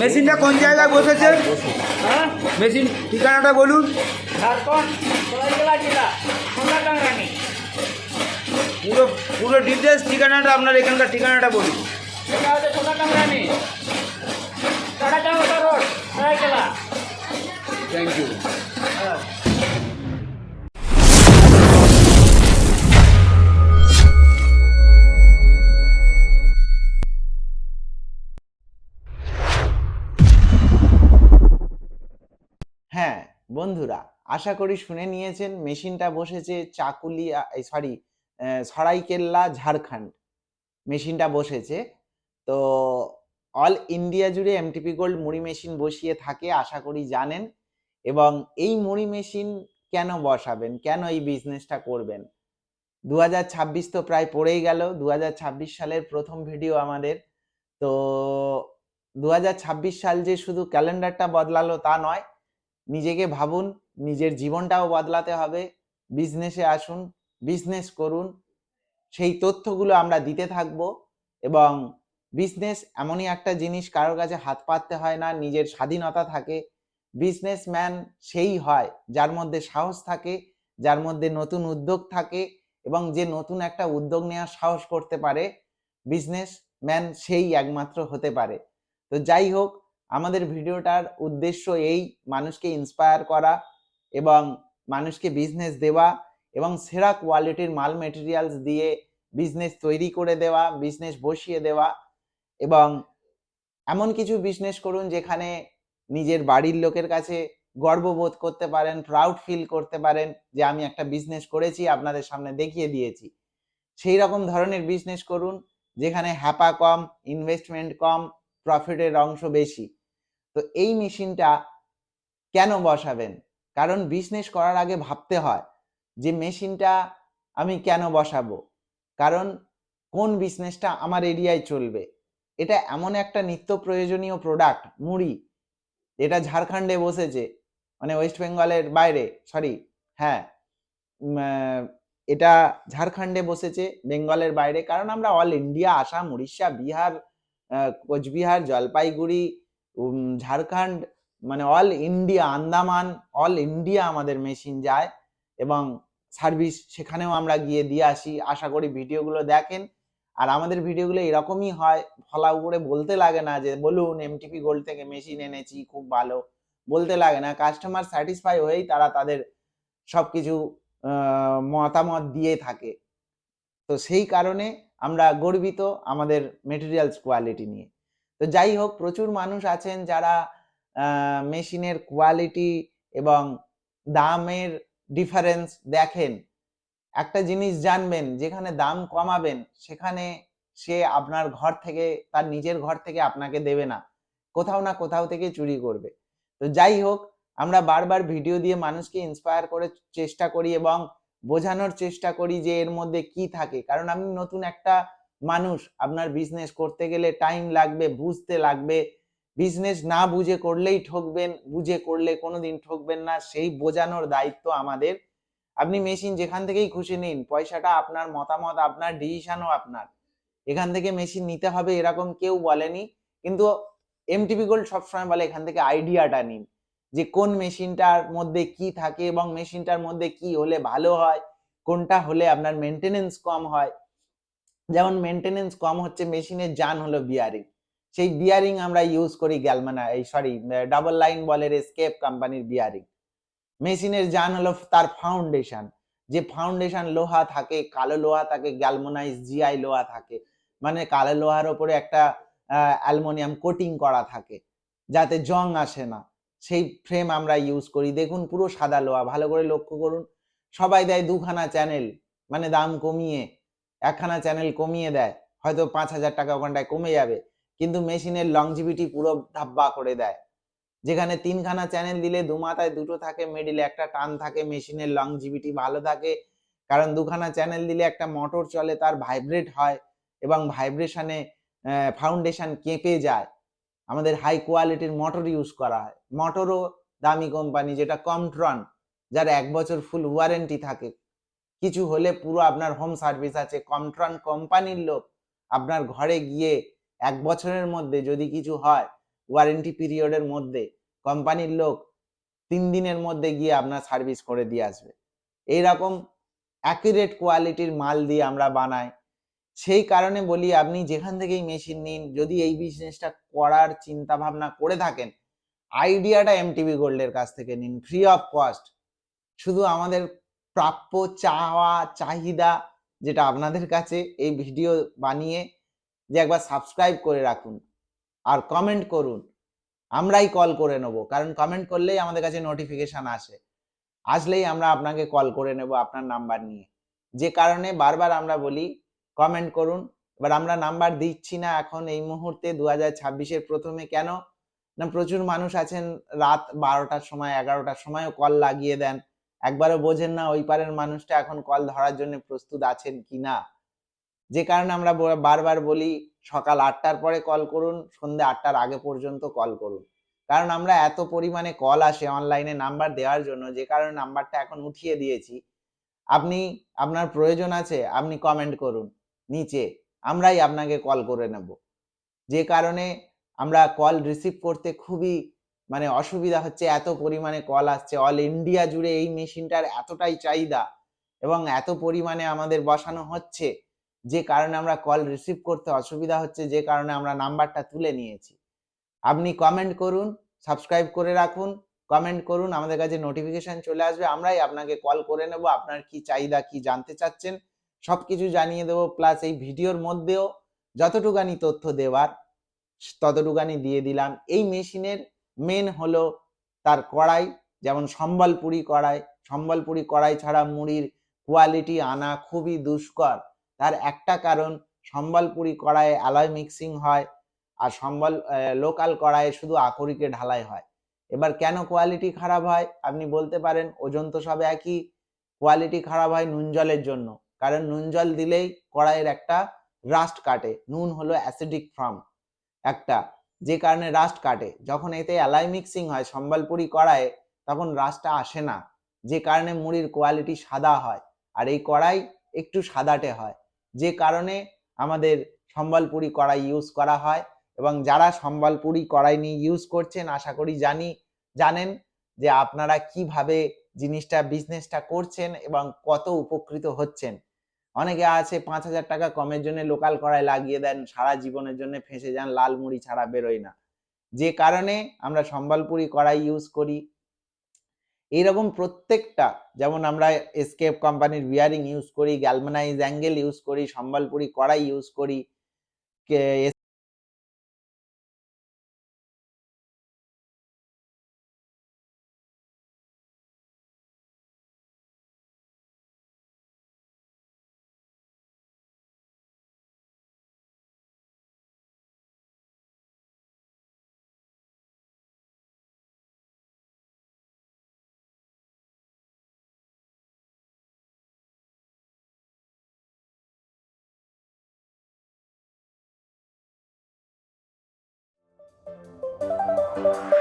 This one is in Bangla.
মেশিনটা কোন জায়গায় বসেছে? হ্যাঁ মেশিন ঠিকানাটা বলুন। পুরো পুরো ডিটেলস ঠিকানাটা আপনার এখানকার ঠিকানাটা বলুন। হ্যাঁ বন্ধুরা, আশা করি শুনে নিয়েছেন। মেশিনটা বসেছে চাকুলিয়া সরি সরাইকেল্লা, ঝাড়খণ্ড। মেশিনটা বসেছে। তো অল ইন্ডিয়া জুড়ে এমটিপি গোল্ড মুড়ি মেশিন বসিয়ে থাকে, আশা করি জানেন। এবং এই মুড়ি মেশিন কেন বসাবেন? কেন এই বিজনেসটা করবেন? দু হাজার ছাব্বিশ তো প্রায় পড়েই গেল। দু হাজার ছাব্বিশ সালের প্রথম ভিডিও আমাদের। তো দু হাজার ছাব্বিশ সাল যে শুধু ক্যালেন্ডারটা বদলালো তা নয় নিজেকে ভাবুন, নিজের জীবনটাও বদলাতে হবে বিজনেসে আসুন বিজনেস করুন, সেই তথ্যগুলো আমরা দিতে থাকব এবং বিজনেস এমনই একটা জিনিস কারোর কাছে হাত পাততে হয় না, নিজের স্বাধীনতা থাকে বিজনেসম্যান সেই হয় যার মধ্যে সাহস থাকে, যার মধ্যে নতুন উদ্যোগ থাকে এবং যে নতুন একটা উদ্যোগ নেওয়ার সাহস করতে পারে বিজনেসম্যান সেই একমাত্র হতে পারে। তো যাই হোক আমাদের ভিডিওটার উদ্দেশ্য এই, মানুষকে ইন্সপায়ার করা এবং মানুষকে বিজনেস দেওয়া এবং সেরা কোয়ালিটির মাল মেটেরিয়ালস দিয়ে বিজনেস তৈরি করে দেওয়া বিজনেস বসিয়ে দেওয়া এবং এমন কিছু বিজনেস করুন যেখানে নিজের বাড়ির লোকের কাছে গর্ববোধ করতে পারেন প্রাউড ফিল করতে পারেন যে আমি একটা বিজনেস করেছি, আপনাদের সামনে দেখিয়ে দিয়েছি। সেই রকম ধরনের বিজনেস করুন যেখানে হ্যাপা কম ইনভেস্টমেন্ট কম প্রফিটের অংশ বেশি। তো এই মেশিনটা কেন বসাবেন? কারণ বিজনেস করার আগে ভাবতে হয় যে মেশিনটা আমি কেন বসাবো? কারণ কোন বিজনেসটা আমার এরিয়ায় চলবে? এটা এমন একটা নিত্য প্রয়োজনীয় প্রোডাক্ট মুড়ি। এটা ঝাড়খণ্ডে বসেছে মানে ওয়েস্ট বেঙ্গলের বাইরে সরি হ্যাঁ। এটা ঝাড়খণ্ডে বসেছে বেঙ্গলের বাইরে। কারণ আমরা অল ইন্ডিয়া আসাম উড়িষ্যা বিহার কোচবিহার জলপাইগুড়ি ঝাড়খণ্ড মানে all India Andaman all India আমাদের মেশিন যায় এবং সার্ভিস সেখানেও আমরা গিয়ে দিয়ে আসি। আশা করি ভিডিওগুলো দেখেন। আর আমাদের ভিডিওগুলো এরকমই হয় ফলাও করে বলতে লাগে না যে, বলুন এমটিপি গোল্ড থেকে মেশিন এনেছি, খুব ভালো। বলতে লাগে না। কাস্টমার স্যাটিসফাই হয়েই তারা তাদের সব কিছু মতামত দিয়ে থাকে। তো সেই কারণে আমরা গর্বিত আমাদের মেটেরিয়ালস কোয়ালিটি নিয়ে। তো যাই হোক, প্রচুর মানুষ আছেন যারা মেশিনের কোয়ালিটি এবং দামের ডিফারেন্স দেখেন। একটা জিনিস জানবেন, যেখানে দাম কমাবেন, সেখানে সে আপনার ঘর থেকে, তার নিজের ঘর থেকে আপনাকে দেবে না। কোথাও না কোথাও থেকে চুরি করবে। তো যাই হোক, আমরা বারবার ভিডিও দিয়ে মানুষকে ইন্সপায়ার করে চেষ্টা করি এবং বোঝানোর চেষ্টা করি যে এর মধ্যে কি থাকে। কারণ আমি নতুন একটা মানুষ আপনার বিজনেস করতে গেলে টাইম লাগবে, বুঝতে লাগবে। বিজনেস না বুঝে করলেই ঠকবেন, বুঝে করলে কোনোদিন ঠকবেন না, সেই বোঝানোর দায়িত্ব আমাদের। আপনি মেশিন যেখান থেকেই খুশি নিন, পয়সাটা আপনার মতামত, আপনার ডিসিশনও আপনার। এখান থেকে মেশিন নিতে হবে এরকম কেউ বলেনি, কিন্তু এমটিপি গোল্ড সবসময় বলে এখান থেকে আইডিয়াটা নিন, যে কোন মেশিনটার মধ্যে কি থাকে এবং মেশিনটার মধ্যে কি হলে ভালো হয়, কোনটা হলে আপনার মেনটেনেন্স কম হয়। যেমন মেনটেনেন্স কম হচ্ছে মেশিনের জান হলো বিয়ারিং সেই বিয়ারিং আমরা ইউজ করি গ্যালমানা, এই সরি ডাবল লাইন বলের স্কেপ কোম্পানির বিয়ারিং মেশিনের জান হলো তার ফাউন্ডেশন যে ফাউন্ডেশন লোহা থাকে, কালো লোহা থাকে গ্যালমোনাইজ জিআই লোহা থাকে মানে কালো লোহার ওপরে একটা অ্যালুমিনিয়াম কোটিং করা থাকে, যাতে জং আসে না। সেই ফ্রেম আমরা ইউজ করি। দেখুন পুরো সাদা লোহা, ভালো করে লক্ষ্য করুন। সবাই দেয় দুখানা চ্যানেল মানে দাম কমিয়ে। একখানা চ্যানেল কমিয়ে দেয়, হয়তো পাঁচ হাজার টাকা ওখানটায় কমে যাবে, কিন্তু মেশিনের লংজিভিটি পুরো ধাব্বা করে দেয়। যেখানে তিনখানা চ্যানেল দিলে দু মাথায় দুটো থাকে মিডিলে একটা টান থাকে, মেশিনের লংজিভিটি ভালো থাকে, কারণ দুখানা চ্যানেল দিলে একটা মোটর চলে, তার ভাইব্রেট হয় এবং ভাইব্রেশনে ফাউন্ডেশন কেঁপে যায়। আমাদের হাই কোয়ালিটির মোটর ইউজ করা হয়। মোটরও দামি কোম্পানি যেটা কমট্রন যার এক বছর ফুল ওয়ারেন্টি থাকে। কিছু হলে পুরো আপনার হোম সার্ভিস আছে। কমট্রন কোম্পানির লোক আপনার ঘরে গিয়ে এক বছরের মধ্যে যদি কিছু হয় ওয়ারেন্টি পিরিয়ডের মধ্যে কোম্পানির লোক তিন দিনের মধ্যে গিয়ে আপনার সার্ভিস করে দিয়ে আসবে। এইরকম অ্যাকুরেট কোয়ালিটির মাল দিয়ে আমরা বানাই। সেই কারণে বলি, আপনি যেখান থেকেই মেশিন নিন, যদি এই বিজনেসটা করার চিন্তা ভাবনা করে থাকেন আইডিয়াটা এমটিভি গোল্ডের কাছ থেকে নিন। ফ্রি অফ কস্ট শুধু আমাদের প্রাপ্য চাওয়া, চাহিদা যেটা আপনাদের কাছে এই ভিডিও বানিয়ে যে একবার সাবস্ক্রাইব করে রাখুন আর কমেন্ট করুন, আমরাই কল করে নেব। কারণ কমেন্ট করলেই আমাদের কাছে নোটিফিকেশন আসে। আসলেই আমরা আপনাকে কল করে নেব আপনার নাম্বার নিয়ে। যে কারণে বারবার আমরা বলি কমেন্ট করুন। এবার আমরা নাম্বার দিচ্ছি না এখন এই মুহূর্তে দু হাজার ছাব্বিশের প্রথমে কেন? না প্রচুর মানুষ আছেন রাত বারোটার সময়, এগারোটার সময়ও কল লাগিয়ে দেন। একবারও বোঝেন না ওই পারের মানুষটা এখন কল ধরার জন্য প্রস্তুত আছেন কি না যে কারণে আমরা বারবার বলি, সকাল আটটার পরে কল করুন, সন্ধ্যে আটটার আগে পর্যন্ত কল করুন। কারণ আমরা এত পরিমাণে কল আসে অনলাইনে নাম্বার দেওয়ার জন্য, যে কারণে নাম্বারটা এখন উঠিয়ে দিয়েছি। আপনি, আপনার প্রয়োজন আছে, আপনি কমেন্ট করুন নিচে, আমরাই আপনাকে কল করে নেব। যে কারণে আমরা কল রিসিভ করতে খুবই মানে অসুবিধা হচ্ছে, এত পরিমাণে কল আসছে অল ইন্ডিয়া জুড়ে এই মেশিনটার এতটাই চাহিদা এবং এত পরিমাণে আমাদের বসানো হচ্ছে, যে কারণে আমরা কল রিসিভ করতে অসুবিধা হচ্ছে, যে কারণে আমরা নাম্বারটা তুলে নিয়েছি। আপনি কমেন্ট করুন সাবস্ক্রাইব করে রাখুন কমেন্ট করুন, আমাদের কাছে নোটিফিকেশন চলে আসবে, আমরাই আপনাকে কল করে নেব, আপনার কি চাহিদা, কি জানতে চাচ্ছেন সব কিছু জানিয়ে দেবো প্লাস এই ভিডিওর মধ্যেও যতটুকানি তথ্য দেওয়ার, ততটুকানি দিয়ে দিলাম, এই মেশিনের মেন হলো তার কড়াই, যেমন সম্বলপুরি কড়াই সম্বলপুরি কড়াই ছাড়া মুড়ির কোয়ালিটি আনা খুবই দুষ্কর। তার একটা কারণ, সম্বলপুরি কড়াইয়ে অ্যালয় মিক্সিং হয় আর সম্বল লোকাল কড়াইয়ে শুধু আকরিকে ঢালাই হয়। এবার কেন কোয়ালিটি খারাপ হয়? আপনি বলতে পারেন, ওজন তো সব একই কোয়ালিটি খারাপ হয় নুন জলের জন্য। কারণ নুন জল দিলেই কড়াইয়ের একটা রাস্ট কাটে। নুন হলো অ্যাসিডিক ফর্ম একটা যে কারণে রাস্ট কাটে। যখন এতে অ্যালাই মিক্সিং হয়, সম্বলপুরি কড়াইয়ে, তখন রাস্টটা আসে না। যে কারণে মুড়ির কোয়ালিটি সাদা হয়। আর এই কড়াই একটু সাদাটে হয়। যে কারণে আমাদের সম্বলপুরি কড়াই ইউজ করা হয় এবং যারা সম্বলপুরি কড়াই নিয়ে ইউজ করছেন, আশা করি জানি, জানেন যে আপনারা কীভাবে জিনিসটা বিজনেসটা করছেন এবং কত উপকৃত হচ্ছেন। অনেকে আছে পাঁচ হাজার টাকা কমের জন্য লোকাল কড়াই লাগিয়ে দেন, সারা জীবনের জন্য ফেঁসে যান, লাল মুড়ি ছাড়া বেরোয় না। যে কারণে আমরা সম্বলপুরি কড়াই ইউজ করি। এইরকম প্রত্যেকটা, যেমন আমরা এসকেপ কোম্পানির বিয়ারিং ইউজ করি গ্যালমানাইজ অ্যাঙ্গেল ইউজ করি, সম্বলপুরি কড়াই ইউজ করি কে- Thank